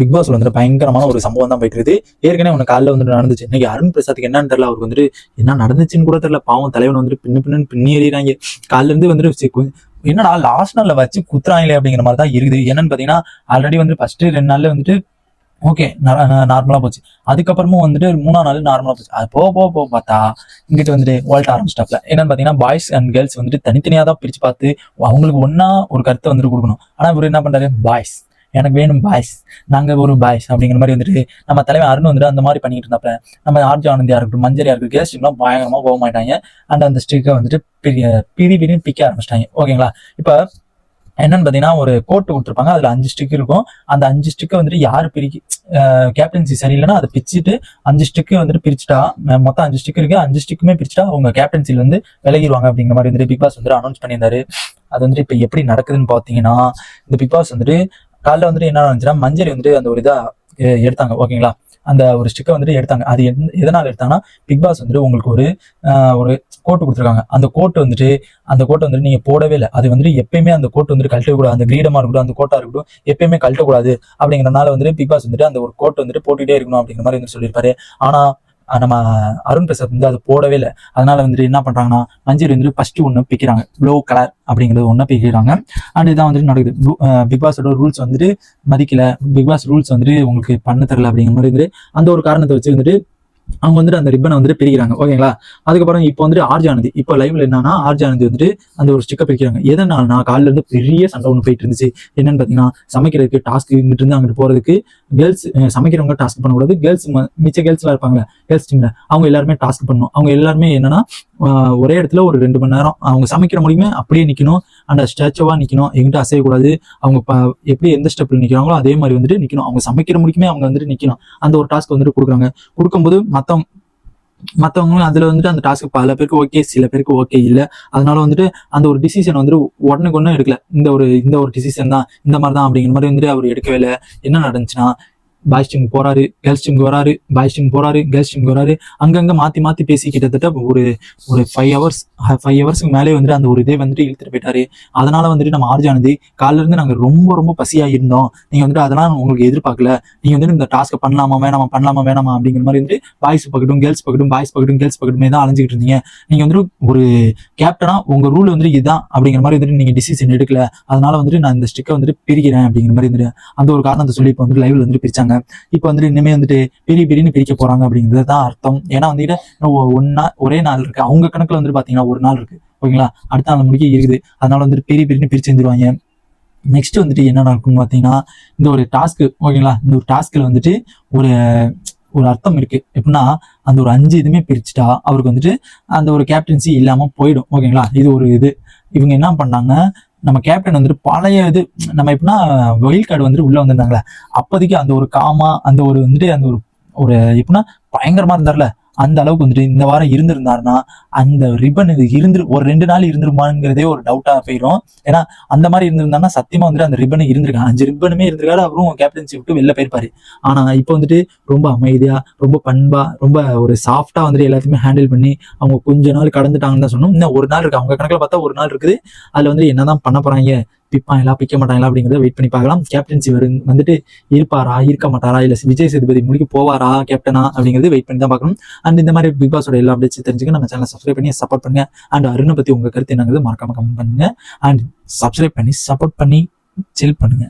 Big பாஸ்ல வந்துட்டு பயங்கரமான ஒரு சம்பவம் தான் போயிட்டு இருக்குது. ஏற்கனவே உனக்கு காலில் வந்துட்டு நடந்துச்சு. இன்னைக்கு அருண் பிரசாத்துக்கு என்னன்னு தெரியல அவருக்கு வந்துட்டு என்ன நடந்துச்சுன்னு கூட தெரியல. பாவம் தலைவன் வந்துட்டு பின்னு பின்னு பின்னி எறிகிறாங்க. இருந்து வந்துட்டு என்னடா லாஸ்ட் நாள்ல வச்சு குத்துறாங்களே அப்படிங்கிற மாதிரி தான் இருக்குது. என்னன்னு பாத்தீங்கன்னா ஆல்ரெடி வந்து ஃபர்ஸ்ட் ரெண்டு நாள்ல வந்துட்டு ஓகே நார்மலா போச்சு. அதுக்கப்புறமும் வந்துட்டு மூணாம் நாள் நார்மலா போச்சு. அது போக போக போக பார்த்தா இங்கிட்டு வந்துட்டு வால்ட் ஆரம்பிச்சிட்டாப்ல என்னன்னு பாத்தீங்கன்னா பாய்ஸ் அண்ட் கேர்ள்ஸ் வந்துட்டு தனித்தனியா தான் பிரிச்சு பார்த்து அவங்களுக்கு ஒன்றா ஒரு கருத்தை வந்துட்டு கொடுக்கணும். ஆனா இவர் என்ன பண்றாரு? பாய்ஸ் எனக்கு வேணும் பாய்ஸ் நாங்கள் ஒரு பாய்ஸ் அப்படிங்கிற மாதிரி வந்துட்டு நம்ம தலைவன் அருண் வந்துட்டு அந்த மாதிரி பண்ணிட்டு இருந்தப்ப நம்ம ஆர்ஜி ஆனந்தியா இருக்கட்டும் மஞ்சரியா இருக்கட்டும் கேஸ் பயங்கரமாக பயங்கரமா போக மாட்டாங்க. அண்ட் அந்த ஸ்டிக்கை வந்துட்டு பெரிய பிரி பிரின்னு பிக்க ஆரம்பிச்சிட்டாங்க. ஓகேங்களா இப்போ என்னன்னு பார்த்தீங்கன்னா ஒரு கோட்டு கொடுத்துருப்பாங்க. அதில் அஞ்சு ஸ்டிக் இருக்கும். அந்த அஞ்சு ஸ்டிக்கை வந்துட்டு யார் பிரிக்கி கேப்டன்சி சரியில்லைன்னா அதை பிரிச்சுட்டு அஞ்சு ஸ்டிக்கு வந்துட்டு பிரிச்சுட்டா மொத்தம் அஞ்சு ஸ்டிக் இருக்கு. அஞ்சு ஸ்டிக்குமே பிரிச்சுட்டா அவங்க கேப்டன்சில வந்து விலகிடுவாங்க அப்படிங்கிற மாதிரி வந்துட்டு பிக் பாஸ் வந்துட்டு அனௌன்ஸ் பண்ணியிருந்தாரு. அது வந்துட்டு இப்போ எப்படி நடக்குதுன்னு பார்த்தீங்கன்னா இந்த பிக் பாஸ் வந்துட்டு காலைல வந்துட்டு என்ன நடந்துச்சுன்னா மஞ்சரி வந்துட்டு அந்த ஒரு இதாக எடுத்தாங்க. ஓகேங்களா அந்த ஒரு ஸ்டிக்கை வந்துட்டு எடுத்தாங்க. அது எந் எதனால் எடுத்தாங்கன்னா பிக் பாஸ் வந்துட்டு உங்களுக்கு ஒரு ஒரு கோட்டு கொடுத்துருக்காங்க. அந்த கோட்டு வந்துட்டு அந்த கோட்டை வந்துட்டு நீங்கள் போடவே இல்லை. அது வந்துட்டு எப்பயுமே அந்த கோட்டு வந்துட்டு கழட்டக்கூடாது அந்த கிரீடமாக இருக்கட்டும் அந்த கோட்டாக இருக்கட்டும் எப்பயுமே கழட்டக்கூடாது. அப்படிங்கிறனால வந்துட்டு பிக் பாஸ் வந்துட்டு அந்த ஒரு கோட்டை வந்துட்டு போட்டுகிட்டே இருக்கணும் அப்படிங்கிற மாதிரி வந்து சொல்லியிருப்பாரு. ஆனால் நம்ம அருண் பிரசாத் வந்து அது போடவே இல்லை. அதனால வந்துட்டு என்ன பண்றாங்கன்னா மஞ்சள் வந்துட்டு ஃபர்ஸ்ட் ஒன்று பிக்கிறாங்க. ப்ளூ கலர் அப்படிங்கிறது ஒன்று பிக்கிறாங்க. அண்ட் இதான் வந்துட்டு நடக்குது. பிக் பாஸோட ரூல்ஸ் வந்துட்டு மதிக்கல. பிக் பாஸ் ரூல்ஸ் வந்துட்டு உங்களுக்கு பண்ண தரல அப்படிங்கிற மாதிரி வந்துட்டு அந்த ஒரு காரணத்தை வச்சு வந்துட்டு அவங்க வந்துட்டு அந்த ரிப்பனை வந்துட்டு பிரிக்கிறாங்க. ஓகேங்களா? அதுக்கப்புறம் இப்போ வந்துட்டு ஆர்ஜானந்தி இப்போ லைவ்ல என்னன்னா ஆர்ஜானந்தி வந்துட்டு அந்த ஒரு ஸ்டிக்கை பிரிக்கிறாங்க. எதனால்னா காலைல இருந்து பெரிய சண்டை ஒன்று போயிட்டு இருந்துச்சு. என்னன்னு பார்த்தீங்கன்னா சமைக்கிறதுக்கு டாஸ்க் இங்கிட்டு இருந்து அங்கிட்டு போறதுக்கு கேர்ள்ஸ் சமைக்கிறவங்க டாஸ்க் பண்ணக்கூடாது. கேர்ள்ஸ் மிச்ச கேர்ள்ஸ்லாம் இருப்பாங்க கேர்ள்ஸ் டீம்ல அவங்க எல்லாருமே டாஸ்க் பண்ணணும். அவங்க எல்லாருமே என்னன்னா ஒரே இடத்துல ஒரு ரெண்டு மணி நேரம் அவங்க சமைக்கிற முடியுமே அப்படியே நிற்கணும் அந்த ஸ்டாச்சுவா நிக்கணும். எங்கிட்ட அசையக்கூடாது அவங்க எப்படி எந்த ஸ்டெப்ல நிக்கிறாங்களோ அதே மாதிரி வந்துட்டு நிக்கணும். அவங்க சமைக்கிற முடிக்குமே அவங்க வந்துட்டு நிக்கணும். அந்த ஒரு டாஸ்க் வந்துட்டு கொடுக்குறாங்க. கொடுக்கும்போது மத்தவங்க மற்றவங்களும் அதுல வந்துட்டு அந்த டாஸ்க்கு பல பேருக்கு ஓகே சில பேருக்கு ஓகே இல்ல. அதனால வந்துட்டு அந்த ஒரு டிசிஷன் வந்துட்டு உடனுக்கு ஒன்றும் எடுக்கல. இந்த ஒரு இந்த ஒரு டிசிஷன் தான் இந்த மாதிரி தான் அப்படிங்கிற மாதிரி வந்துட்டு அவர் எடுக்கவே இல்லை. என்ன நடந்துச்சுன்னா பாய்ஸ் டீம் போறாரு கேர்ள்ஸ் டீம் வராரு பாய்ஸ் டீம் போறாரு கேர்ள்ஸ் டீம் வராரு. அங்கங்க மாத்தி மாத்தி பேசி கிட்டத்தட்ட ஒரு ஒரு ஃபைவ் ஹவர்ஸ் ஃபைவ் ஹவர்ஸ்க்கு மேலே வந்துட்டு அந்த ஒரு இதே வந்துட்டு இழுத்துட்டு போயிட்டாரு. அதனால வந்துட்டு நம்ம ஆர்ஜானது காலில இருந்து நாங்க ரொம்ப ரொம்ப பசியா இருந்தோம். நீங்க வந்துட்டு அதெல்லாம் உங்களுக்கு எதிர்பார்க்கல. நீங்க வந்துட்டு இந்த டாஸ்க்கை பண்ணலாமா வேணாமா பண்ணலாமா வேணாமா அப்படிங்கிற மாதிரி வந்துட்டு பாய்ஸ் பக்கட்டும் கேர்ள்ஸ் பக்கட்டும் பாய்ஸ் பக்கட்டும் கேர்ள்ஸ் பக்கட்டுமே தான் அலைஞ்சிட்டு இருந்தீங்க. நீங்க வந்துட்டு ஒரு கேப்டனா உங்க ரூல் வந்துட்டு இதுதான் அப்படிங்கிற மாதிரி வந்துட்டு நீங்க டிசிஷன் எடுக்கல. அதனால வந்துட்டு நான் இந்த ஸ்டிக்கை வந்துட்டு பிரிக்கிறேன் அப்படிங்கிற மாதிரி வந்துட்டு அந்த ஒரு காரணத்தை சொல்லி இப்போ வந்து லைவ்ல வந்துட்டு பிரிச்சாங்க. இப்போ வந்துட்டு இனிமே வந்துட்டு பெரிய பெரியன்னு பிரிக்க போறாங்க அப்படிங்கிறது தான் அர்த்தம். ஏன்னா வந்துட்டு ஒன்னா ஒரே நாள் இருக்கு. அவங்க கணக்குல வந்துட்டு பாத்தீங்கன்னா ஒரு நாள் இருக்கு. ஓகேங்களா? அடுத்த நாள் முடிக்க இருக்குது. அதனால வந்துட்டு பெரிய பெரியன்னு பிரிச்சு வந்துருவாங்க. நெக்ஸ்ட் வந்துட்டு என்ன நடக்கும்னு பாத்தீங்கன்னா இந்த ஒரு டாஸ்க் ஓகேங்களா? இந்த ஒரு டாஸ்க்ல வந்துட்டு ஒரு ஒரு அர்த்தம் இருக்கு. எப்படின்னா அந்த ஒரு அஞ்சு இதுமே பிரிச்சுட்டா அவருக்கு வந்துட்டு அந்த ஒரு கேப்டன்சி இல்லாம போயிடும். ஓகேங்களா? இது ஒரு இது. இவங்க என்ன பண்ணாங்க நம்ம கேப்டன் வந்துட்டு பழைய இது நம்ம எப்படின்னா வெயில் கார்டு வந்துட்டு உள்ள வந்திருந்தாங்களே அப்போதைக்கு அந்த ஒரு காமா அந்த ஒரு வந்துட்டு அந்த ஒரு ஒரு எப்படின்னா பயங்கரமா இருந்தார்ல. அந்த அளவுக்கு வந்துட்டு இந்த வாரம் இருந்திருந்தாருன்னா அந்த ரிப்பன் இது இருந்து ஒரு ரெண்டு நாள் இருந்திருமாங்கிறதே ஒரு டவுட்டாக போயிடும் ஏன்னா அந்த மாதிரி இருந்திருந்தாருன்னா சத்தியமா வந்துட்டு அந்த ரிப்பன் இருந்திருக்காங்க அஞ்சு ரிப்பனுமே இருந்திருக்காரு அவரும் கேப்டன்சி விட்டு வெளில போயிருப்பாரு. ஆனா இப்போ வந்துட்டு ரொம்ப அமைதியா ரொம்ப பண்பா ரொம்ப ஒரு சாஃப்டா வந்துட்டு எல்லாத்தையுமே ஹேண்டில் பண்ணி அவங்க கொஞ்ச நாள் கடந்துட்டாங்கன்னு தான் சொன்னோம் இன்னும் ஒரு நாள் இருக்கு. அவங்க கணக்கில் பார்த்தா ஒரு நாள் இருக்குது. அதுல வந்து என்னதான் பண்ண போறாங்க? பிப்பாங்களா பிக்க மாட்டாங்களா அப்படிங்கிறத வெயிட் பண்ணி பார்க்கலாம். கேப்டன்சி வரு வந்துட்டு இருப்பாரா இருக்க மாட்டாரா இல்லை விஜய் சேதுபதி முடிக்க போவாரா கேப்டனா அப்படிங்கிறது வெயிட் பண்ணி தான் பார்க்கணும். அண்ட் இந்த மாதிரி பிக் பாஸோட எல்லா அப்டேட்ஸ் தெரிஞ்சுக்க நம்ம சேனல் சப்ஸ்கிரைப் பண்ணி சப்போர்ட் பண்ணுங்க. அண்ட் அருணை பற்றி உங்கள் கருத்து என்னங்கிறது மறக்காம கமெண்ட் பண்ணுங்க. அண்ட் சப்ஸ்கிரைப் பண்ணி சப்போர்ட் பண்ணி செல் பண்ணுங்க.